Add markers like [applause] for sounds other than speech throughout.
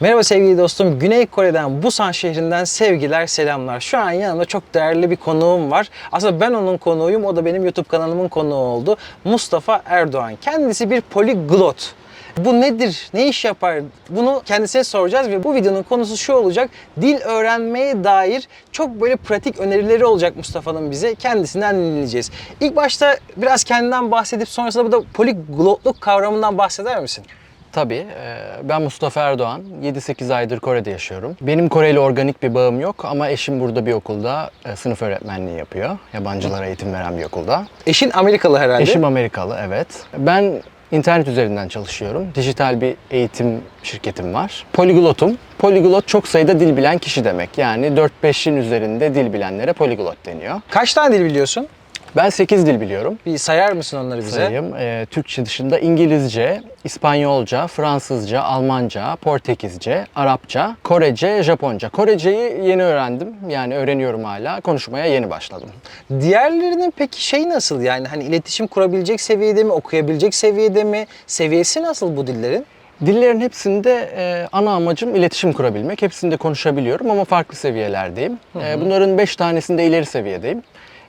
Merhaba sevgili dostum. Güney Kore'den Busan şehrinden sevgiler, selamlar. Şu an yanımda çok değerli bir konuğum var. Aslında ben onun konuğuyum, o da benim YouTube kanalımın konuğu oldu. Mustafa Erdoğan. Kendisi bir poliglot. Bu nedir? Ne iş yapar? Bunu kendisine soracağız ve bu videonun konusu şu olacak. Dil öğrenmeye dair çok böyle pratik önerileri olacak Mustafa'nın bize. Kendisinden dinleyeceğiz. İlk başta biraz kendinden bahsedip sonrasında bu da poliglotluk kavramından bahseder misin? Tabii. e, Ben Mustafa Erdoğan. 7-8 aydır Kore'de yaşıyorum. Benim Kore ile organik bir bağım yok ama eşim burada bir okulda e, sınıf öğretmenliği yapıyor. Yabancılara eğitim veren bir okulda. Eşin Amerikalı herhalde. Eşim Amerikalı, evet. Ben internet üzerinden çalışıyorum. Dijital bir eğitim şirketim var. Poliglotum. Poliglot çok sayıda dil bilen kişi demek. Yani 4-5'in üzerinde dil bilenlere poliglot deniyor. Kaç tane dil biliyorsun? Ben 8 dil biliyorum. Bir sayar mısın onları bize? sayayım. Ee, Türkçe dışında İngilizce, İspanyolca, Fransızca, Almanca, Portekizce, Arapça, Korece, Japonca. Koreceyi yeni öğrendim. Yani öğreniyorum hala. Konuşmaya yeni başladım. Diğerlerinin peki şey nasıl yani hani iletişim kurabilecek seviyede mi, okuyabilecek seviyede mi? Seviyesi nasıl bu dillerin? Dillerin hepsinde e, ana amacım iletişim kurabilmek. Hepsinde konuşabiliyorum ama farklı seviyelerdeyim. E, bunların 5 tanesinde ileri seviyedeyim.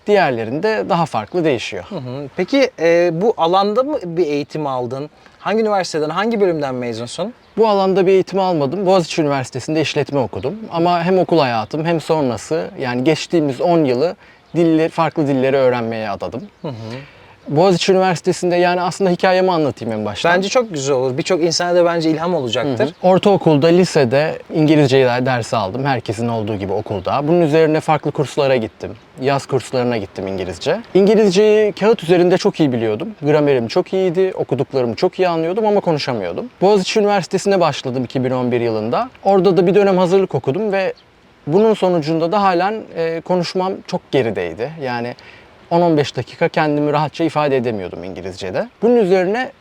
Diğerlerinde daha farklı değişiyor. Hı hı. Peki e, bu alanda mı bir eğitim aldın? Hangi üniversiteden, hangi bölümden mezunsun? Bu alanda bir eğitim almadım. Boğaziçi Üniversitesi'nde işletme okudum. Ama hem okul hayatım hem sonrası yani geçtiğimiz 10 yılı dilleri, farklı dilleri öğrenmeye adadım. Boğaziçi Üniversitesi'nde yani aslında hikayemi anlatayım en baştan. Bence çok güzel olur. Birçok insana da bence ilham olacaktır. Ortaokulda, lisede İngilizce dersi aldım. Herkesin olduğu gibi okulda. Bunun üzerine farklı kurslara gittim. Yaz kurslarına gittim İngilizce. İngilizceyi kağıt üzerinde çok iyi biliyordum. Gramerim çok iyiydi. Okuduklarımı çok iyi anlıyordum ama konuşamıyordum. Boğaziçi Üniversitesi'ne başladım 2011 yılında. Orada da bir dönem hazırlık okudum ve bunun sonucunda da halen e, konuşmam çok gerideydi. Yani 10-15 dakika kendimi rahatça ifade edemiyordum İngilizce'de. Bunun üzerine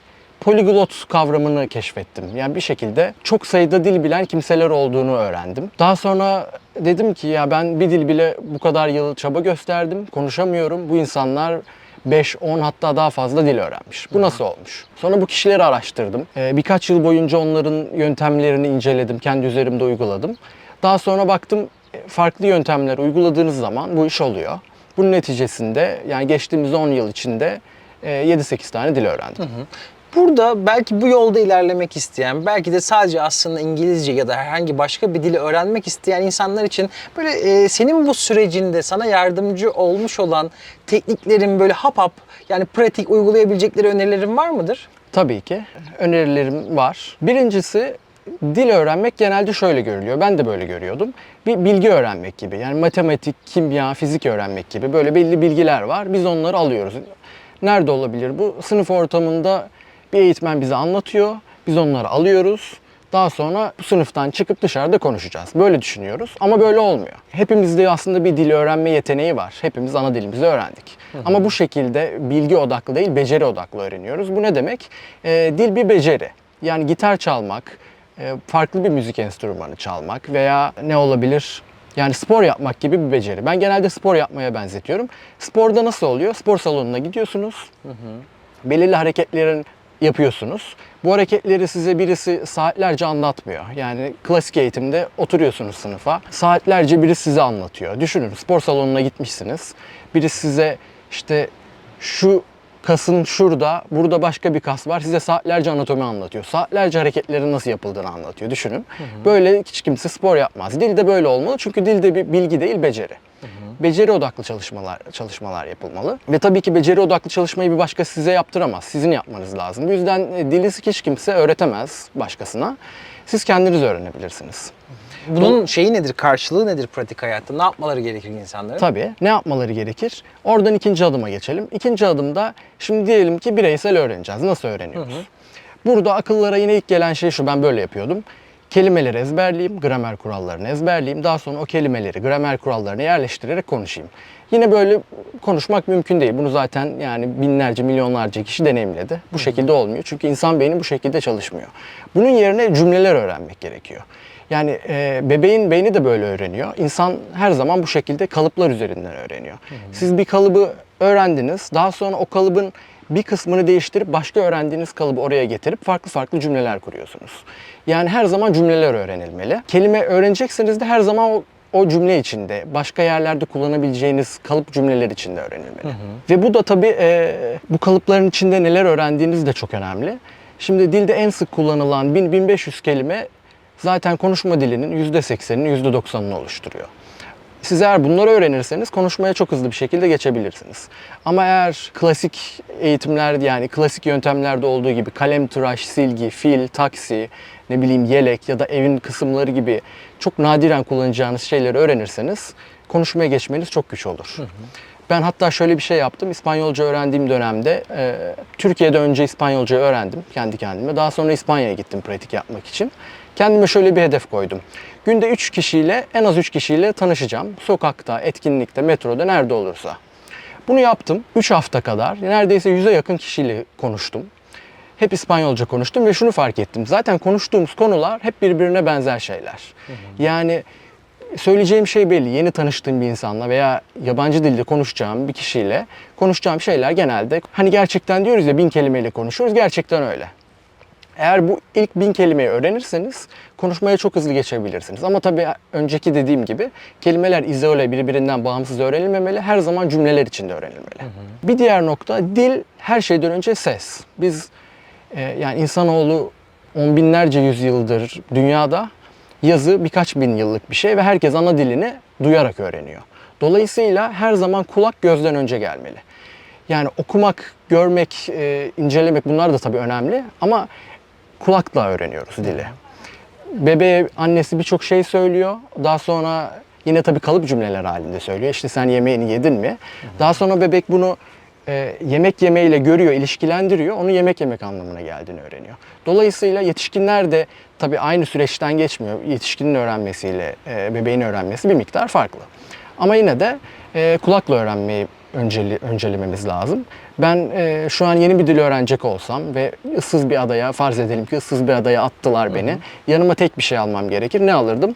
poliglot kavramını keşfettim. Yani bir şekilde çok sayıda dil bilen kimseler olduğunu öğrendim. Daha sonra dedim ki ya ben bir dil bile bu kadar yıl çaba gösterdim, konuşamıyorum. Bu insanlar 5, 10 hatta daha fazla dil öğrenmiş. Bu nasıl olmuş? Sonra bu kişileri araştırdım. Ee, birkaç yıl boyunca onların yöntemlerini inceledim, kendi üzerimde uyguladım. Daha sonra baktım e, farklı yöntemler uyguladığınız zaman bu iş oluyor. Bunun neticesinde yani geçtiğimiz 10 yıl içinde e, 7-8 tane dil öğrendim. Burada belki bu yolda ilerlemek isteyen, belki de sadece aslında İngilizce ya da herhangi başka bir dili öğrenmek isteyen insanlar için böyle e, senin bu sürecinde sana yardımcı olmuş olan tekniklerin böyle hap hap yani pratik uygulayabilecekleri önerilerin var mıdır? Tabii ki önerilerim var. Birincisi dil öğrenmek genelde şöyle görülüyor. Ben de böyle görüyordum. Bir bilgi öğrenmek gibi. Yani matematik, kimya, fizik öğrenmek gibi böyle belli bilgiler var. Biz onları alıyoruz. Nerede olabilir bu? Sınıf ortamında bir eğitmen bize anlatıyor. Biz onları alıyoruz. Daha sonra bu sınıftan çıkıp dışarıda konuşacağız. Böyle düşünüyoruz ama böyle olmuyor. Hepimizde aslında bir dil öğrenme yeteneği var. Hepimiz ana dilimizi öğrendik. Ama bu şekilde bilgi odaklı değil, beceri odaklı öğreniyoruz. Bu ne demek? Ee, dil bir beceri. Yani gitar çalmak, e, farklı bir müzik enstrümanı çalmak veya ne olabilir? Yani spor yapmak gibi bir beceri. Ben genelde spor yapmaya benzetiyorum. Sporda nasıl oluyor? Spor salonuna gidiyorsunuz. Belirli hareketlerin yapıyorsunuz. Bu hareketleri size birisi saatlerce anlatmıyor. Yani klasik eğitimde oturuyorsunuz sınıfa. Saatlerce biri size anlatıyor. Düşünün spor salonuna gitmişsiniz. Birisi size işte şu kasın şurada, burada başka bir kas var. Size saatlerce anatomi anlatıyor. Saatlerce hareketlerin nasıl yapıldığını anlatıyor. Düşünün. Böyle hiç kimse spor yapmaz. Dil de böyle olmalı. Çünkü dilde bir bilgi değil, beceri. Beceri odaklı çalışmalar çalışmalar yapılmalı. Ve tabii ki beceri odaklı çalışmayı bir başka size yaptıramaz. Sizin yapmanız lazım. Bu yüzden e, dili hiç kimse öğretemez başkasına. Siz kendiniz öğrenebilirsiniz. Bunun şeyi nedir, karşılığı nedir pratik hayatta? Ne yapmaları gerekir insanların? Tabii. Ne yapmaları gerekir? Oradan ikinci adıma geçelim. İkinci adımda şimdi diyelim ki bireysel öğreneceğiz. Nasıl öğreniyoruz? Burada akıllara yine ilk gelen şey şu. Ben böyle yapıyordum. Kelimeleri ezberleyeyim, gramer kurallarını ezberleyeyim. Daha sonra o kelimeleri gramer kurallarına yerleştirerek konuşayım. Yine böyle konuşmak mümkün değil. Bunu zaten yani binlerce, milyonlarca kişi deneyimledi. Bu şekilde olmuyor. Çünkü insan beyni bu şekilde çalışmıyor. Bunun yerine cümleler öğrenmek gerekiyor. Yani e, bebeğin beyni de böyle öğreniyor. İnsan her zaman bu şekilde kalıplar üzerinden öğreniyor. Siz bir kalıbı öğrendiniz. Daha sonra o kalıbın bir kısmını değiştirip başka öğrendiğiniz kalıbı oraya getirip farklı farklı cümleler kuruyorsunuz. Yani her zaman cümleler öğrenilmeli. Kelime öğrenecekseniz de her zaman o, o cümle içinde, başka yerlerde kullanabileceğiniz kalıp cümleler içinde öğrenilmeli. Ve bu da tabii e, bu kalıpların içinde neler öğrendiğiniz de çok önemli. Şimdi dilde en sık kullanılan 1000-1500 kelime zaten konuşma dilinin %80'ini %90'ını oluşturuyor. Siz eğer bunları öğrenirseniz konuşmaya çok hızlı bir şekilde geçebilirsiniz. Ama eğer klasik eğitimler yani klasik yöntemlerde olduğu gibi kalem, tıraş, silgi, fil, taksi, ne bileyim yelek ya da evin kısımları gibi çok nadiren kullanacağınız şeyleri öğrenirseniz konuşmaya geçmeniz çok güç olur. Ben hatta şöyle bir şey yaptım. İspanyolca öğrendiğim dönemde e, Türkiye'de önce İspanyolca öğrendim kendi kendime. Daha sonra İspanya'ya gittim pratik yapmak için. Kendime şöyle bir hedef koydum. Günde 3 kişiyle, en az 3 kişiyle tanışacağım. Sokakta, etkinlikte, metroda, nerede olursa. Bunu yaptım. 3 hafta kadar neredeyse 100'e yakın kişiyle konuştum. Hep İspanyolca konuştum ve şunu fark ettim. Zaten konuştuğumuz konular hep birbirine benzer şeyler. Yani söyleyeceğim şey belli. Yeni tanıştığım bir insanla veya yabancı dilde konuşacağım bir kişiyle konuşacağım şeyler genelde hani gerçekten diyoruz ya bin kelimeyle konuşuyoruz. Gerçekten öyle. Eğer bu ilk bin kelimeyi öğrenirseniz konuşmaya çok hızlı geçebilirsiniz. Ama tabii önceki dediğim gibi kelimeler izole birbirinden bağımsız öğrenilmemeli. Her zaman cümleler içinde öğrenilmeli. Bir diğer nokta dil her şeyden önce ses. Biz e, yani insanoğlu on binlerce yüzyıldır dünyada yazı birkaç bin yıllık bir şey ve herkes ana dilini duyarak öğreniyor. Dolayısıyla her zaman kulak gözden önce gelmeli. Yani okumak, görmek, e, incelemek bunlar da tabii önemli ama kulakla öğreniyoruz dili. Bebeğe annesi birçok şey söylüyor. Daha sonra yine tabii kalıp cümleler halinde söylüyor. İşte sen yemeğini yedin mi? Daha sonra bebek bunu e, yemek yemeyle görüyor, ilişkilendiriyor. Onu yemek yemek anlamına geldiğini öğreniyor. Dolayısıyla yetişkinler de tabii aynı süreçten geçmiyor. Yetişkinin öğrenmesiyle e, bebeğin öğrenmesi bir miktar farklı. Ama yine de e, kulakla öğrenmeyi önceli, öncelememiz lazım. Ben e, şu an yeni bir dil öğrenecek olsam ve ıssız bir adaya, farz edelim ki ıssız bir adaya attılar beni. Yanıma tek bir şey almam gerekir. Ne alırdım?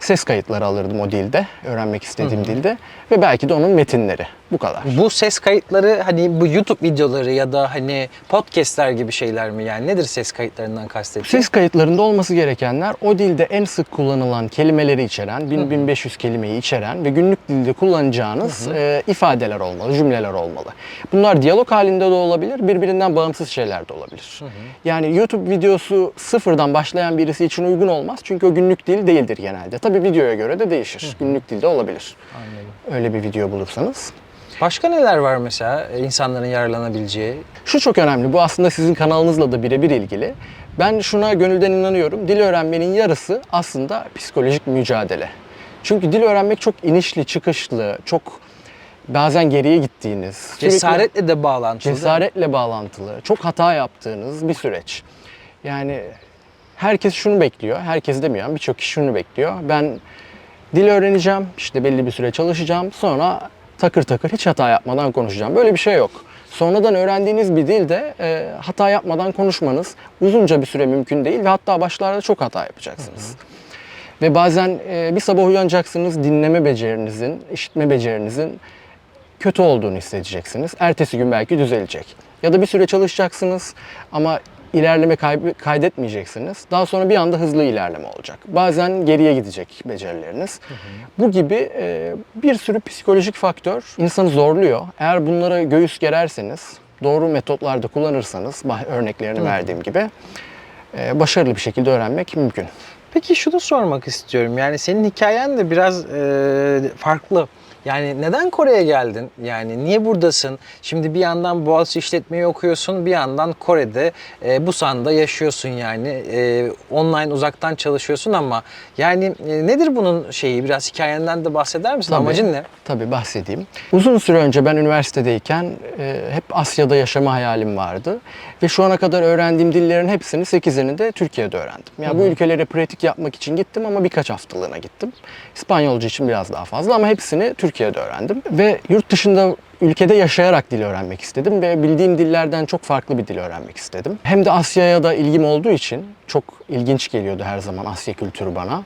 Ses kayıtları alırdım o dilde, öğrenmek istediğim dilde ve belki de onun metinleri. Bu kadar. Bu ses kayıtları hani bu YouTube videoları ya da hani podcastler gibi şeyler mi yani? Nedir ses kayıtlarından kastettiğin? Ses kayıtlarında olması gerekenler o dilde en sık kullanılan kelimeleri içeren, 1000-1500 kelimeyi içeren ve günlük dilde kullanacağınız e, ifadeler olmalı, cümleler olmalı. Bunlar diyalog halinde de olabilir, birbirinden bağımsız şeyler de olabilir. Yani YouTube videosu sıfırdan başlayan birisi için uygun olmaz çünkü o günlük dil değildir genelde. Tabii videoya göre de değişir. Günlük dilde olabilir. Anladım. Öyle bir video bulursanız. Başka neler var mesela e, insanların yararlanabileceği? Şu çok önemli. Bu aslında sizin kanalınızla da birebir ilgili. Ben şuna gönülden inanıyorum. Dil öğrenmenin yarısı aslında psikolojik mücadele. Çünkü dil öğrenmek çok inişli, çıkışlı, çok bazen geriye gittiğiniz, Cesaretle de bağlantılı. cesaretle bağlantılı, çok hata yaptığınız bir süreç. Yani herkes şunu bekliyor, herkes demiyorum birçok kişi şunu bekliyor. Ben dil öğreneceğim, işte belli bir süre çalışacağım, sonra takır takır hiç hata yapmadan konuşacağım. Böyle bir şey yok. Sonradan öğrendiğiniz bir dilde e, hata yapmadan konuşmanız uzunca bir süre mümkün değil ve hatta başlarda çok hata yapacaksınız. Ve bazen e, bir sabah uyanacaksınız dinleme becerinizin, işitme becerinizin kötü olduğunu hissedeceksiniz. Ertesi gün belki düzelecek. Ya da bir süre çalışacaksınız ama ilerleme kaydetmeyeceksiniz. Daha sonra bir anda hızlı ilerleme olacak. Bazen geriye gidecek becerileriniz. Bu gibi e, bir sürü psikolojik faktör insanı zorluyor. Eğer bunlara göğüs gererseniz, doğru metotlarda kullanırsanız, örneklerini verdiğim gibi e, başarılı bir şekilde öğrenmek mümkün. Peki şunu sormak istiyorum. Yani senin hikayen de biraz e, farklı. Yani neden Kore'ye geldin? Yani niye buradasın? Şimdi bir yandan Boğaziçi işletmeyi okuyorsun, bir yandan Kore'de e, Busan'da yaşıyorsun yani. E, online uzaktan çalışıyorsun ama yani e, nedir bunun şeyi? Biraz hikayenden de bahseder misin? Tabii. Amacın ne? Tabii bahsedeyim. Uzun süre önce ben üniversitedeyken e, hep Asya'da yaşama hayalim vardı. Ve şu ana kadar öğrendiğim dillerin hepsini 8'ini de Türkiye'de öğrendim. Yani bu ülkelere pratik yapmak için gittim ama birkaç haftalığına gittim. İspanyolca için biraz daha fazla ama hepsini Türkiye'de öğrendim. Ve yurt dışında ülkede yaşayarak dil öğrenmek istedim ve bildiğim dillerden çok farklı bir dil öğrenmek istedim. Hem de Asya'ya da ilgim olduğu için çok ilginç geliyordu her zaman Asya kültürü bana.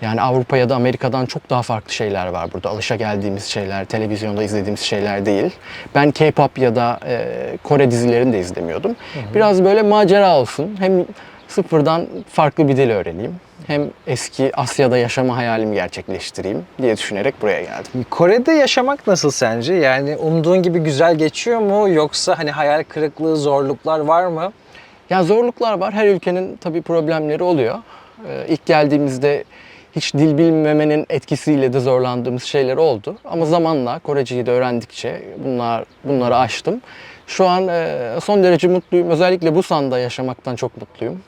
Yani Avrupa ya da Amerika'dan çok daha farklı şeyler var burada. Alışa geldiğimiz şeyler, televizyonda izlediğimiz şeyler değil. Ben K-pop ya da e, Kore dizilerini de izlemiyordum. Biraz böyle macera olsun. Hem sıfırdan farklı bir dil öğreneyim. Hem eski Asya'da yaşama hayalimi gerçekleştireyim diye düşünerek buraya geldim. Kore'de yaşamak nasıl sence? Yani umduğun gibi güzel geçiyor mu yoksa hani hayal kırıklığı, zorluklar var mı? Ya zorluklar var. Her ülkenin tabii problemleri oluyor. Ee, ilk geldiğimizde hiç dil bilmemenin etkisiyle de zorlandığımız şeyler oldu. Ama zamanla Koreceyi de öğrendikçe bunlar bunları aştım. Şu an e, son derece mutluyum. Özellikle Busan'da yaşamaktan çok mutluyum.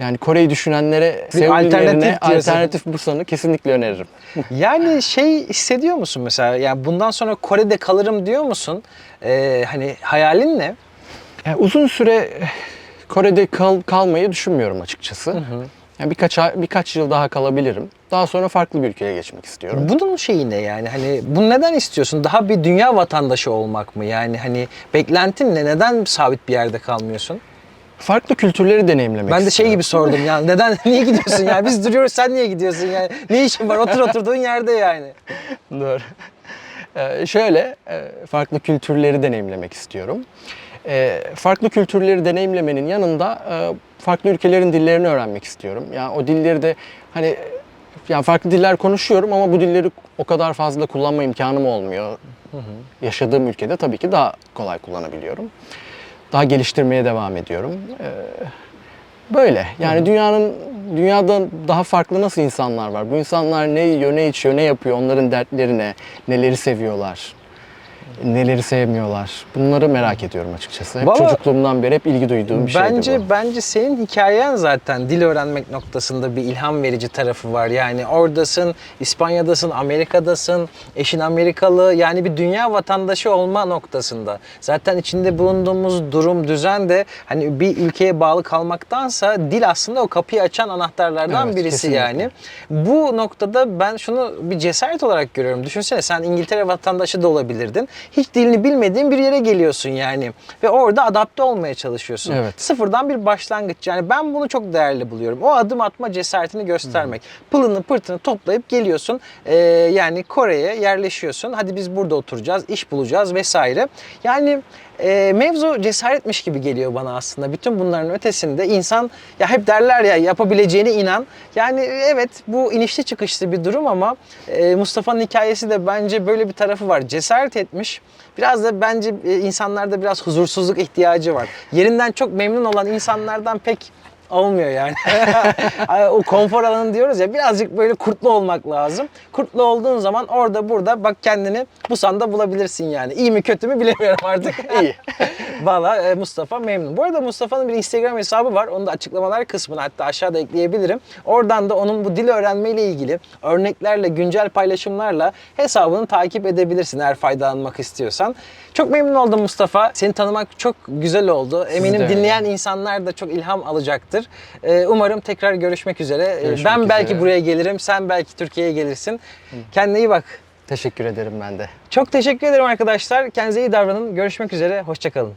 Yani Kore'yi düşünenlere Seul alternatif yerine alternatif Busan'ı kesinlikle öneririm. [laughs] Yani şey hissediyor musun mesela? Yani bundan sonra Kore'de kalırım diyor musun? Ee, hani hayalin ne? Yani uzun süre Kore'de kal, kalmayı düşünmüyorum açıkçası. Yani birkaç birkaç yıl daha kalabilirim. Daha sonra farklı bir ülkeye geçmek istiyorum. Bunun şeyi ne yani? Hani bunu neden istiyorsun? Daha bir dünya vatandaşı olmak mı? Yani hani beklentin ne? Neden sabit bir yerde kalmıyorsun? Farklı kültürleri deneyimlemek Ben de şey istiyorum. gibi sordum yani neden [laughs] niye gidiyorsun yani biz duruyoruz sen niye gidiyorsun yani ne işin var otur oturduğun yerde yani. [laughs] Doğru. Ee, şöyle, e, farklı kültürleri deneyimlemek istiyorum. Ee, farklı kültürleri deneyimlemenin yanında e, farklı ülkelerin dillerini öğrenmek istiyorum. Yani o dilleri de hani yani farklı diller konuşuyorum ama bu dilleri o kadar fazla kullanma imkanım olmuyor. Yaşadığım ülkede tabii ki daha kolay kullanabiliyorum. Daha geliştirmeye devam ediyorum. Ee, Böyle. Yani dünyanın dünyada daha farklı nasıl insanlar var? Bu insanlar ne yiyor, ne içiyor, ne yapıyor? Onların dertleri ne? Neleri seviyorlar? Neleri sevmiyorlar? Bunları merak ediyorum açıkçası. Hep Vallahi- çocukluğumdan beri hep ilgi duyduğum bir şeydi Bence bu. bence senin hikayen zaten dil öğrenmek noktasında bir ilham verici tarafı var. Yani oradasın, İspanya'dasın, Amerika'dasın, eşin Amerikalı yani bir dünya vatandaşı olma noktasında. Zaten içinde bulunduğumuz durum, düzen de hani bir ülkeye bağlı kalmaktansa dil aslında o kapıyı açan anahtarlardan Evet, birisi kesinlikle. yani. Bu noktada ben şunu bir cesaret olarak görüyorum. Düşünsene sen İngiltere vatandaşı da olabilirdin. Hiç dilini bilmediğin bir yere geliyorsun yani. Ve orada adapte olmaya çalışıyorsun. Evet. Sıfırdan bir başlangıç. Yani ben bunu çok değerli buluyorum. O adım atma cesaretini göstermek. Pılını pırtını toplayıp geliyorsun. Ee, yani Kore'ye yerleşiyorsun. Hadi biz burada oturacağız, iş bulacağız vesaire. Yani e, mevzu cesaretmiş gibi geliyor bana aslında. Bütün bunların ötesinde insan ya hep derler ya yapabileceğine inan. Yani evet bu inişli çıkışlı bir durum ama e, Mustafa'nın hikayesi de bence böyle bir tarafı var. Cesaret etmiş. Biraz da bence e, insanlarda biraz huzursuzluk ihtiyacı var. Yerinden çok memnun olan insanlardan pek olmuyor yani. [laughs] o konfor alanı diyoruz ya birazcık böyle kurtlu olmak lazım. Kurtlu olduğun zaman orada burada bak kendini bu sanda bulabilirsin yani. İyi mi kötü mü bilemiyorum artık. [laughs] İyi. [laughs] Valla e, Mustafa memnun. Bu arada Mustafa'nın bir Instagram hesabı var. Onu da açıklamalar kısmına hatta aşağıda ekleyebilirim. Oradan da onun bu dil öğrenmeyle ilgili örneklerle, güncel paylaşımlarla hesabını takip edebilirsin eğer faydalanmak istiyorsan. Çok memnun oldum Mustafa. Seni tanımak çok güzel oldu. Eminim dinleyen insanlar da çok ilham alacaktır. Ee, umarım tekrar görüşmek üzere. Ee, Görüşmek ben belki üzere. buraya gelirim, sen belki Türkiye'ye gelirsin. Kendine iyi bak. Teşekkür ederim ben de. Çok teşekkür ederim arkadaşlar. Kendinize iyi davranın. Görüşmek üzere. Hoşçakalın.